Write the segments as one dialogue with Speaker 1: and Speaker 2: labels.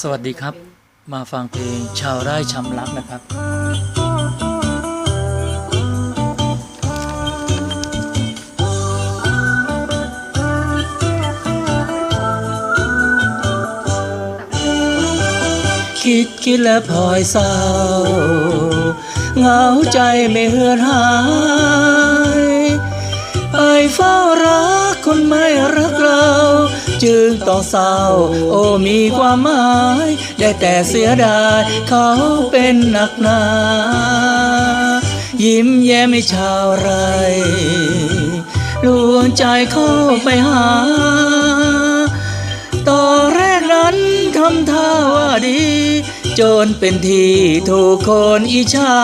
Speaker 1: สวัสดีครับ มาฟังเพลงชาวไร่ชำรักนะครับคิดคิดแล้วพลอยเศร้าเหงาใจไม่เหือนหายไปเฝ้ารักคนไม่รักเรา จึงต้องเศร้า โอ้มีความหมาย ได้แต่เสียดาย เขาเป็นหนักหนา ยิ้มแย้มไม่ชาวไรลวงใจเข้าไปหา ต่อแรกนั้นทำท่าว่าดี จนเป็นทีถูกคนอิจฉา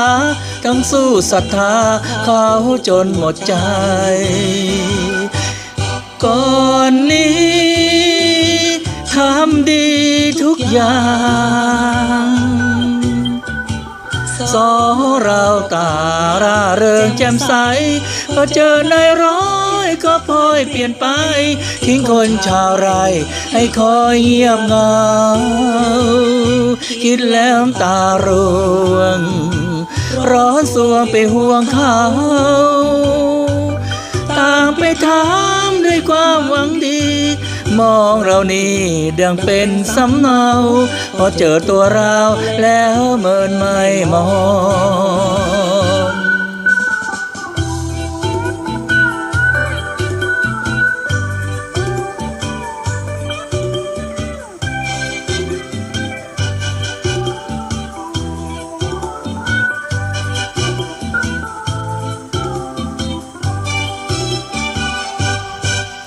Speaker 1: ต้งสู้ศรัทธาเขาจนหมดใจ ก่อนนี้ ทำดีทุกอย่าง สอเราตาราเริงแจ่มใสพอเจอในายร้อยก็พลอยเปลี่ยนไป ทิ้งคนชาวไร ให้คอยเงียบเงา คิดแล้วตาร่วง ร้อนสวงไปห่วงเขาากไปถามด้วยความหวังดี มองเรานี่ดังเป็นสำเนาพอเจอตัวเราแล้วเมินไม่มอง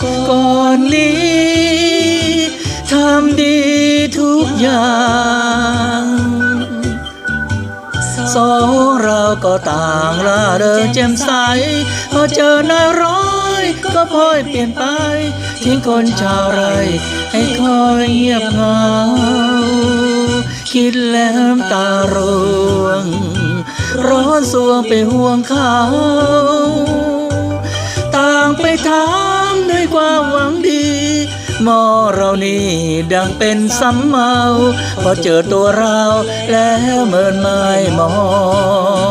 Speaker 1: ก่อนนี้ทำดีทุกอย่าง สองเราก็ต่างล่าเริงแจ่มใส พอเจอหน้าร้อยก็พลอยเปลี่ยนไป ทิ้งคนชาวไรให้คอยเงียบเหงา คิดแล้วตาร่วง ร้อนสวงไปห่วงเขา ต่างไปถาม ด้วยความหวังดี มอเรานี่ดังเป็นสำเมา พอเจอตัวเราแล้วเมินไม่มอง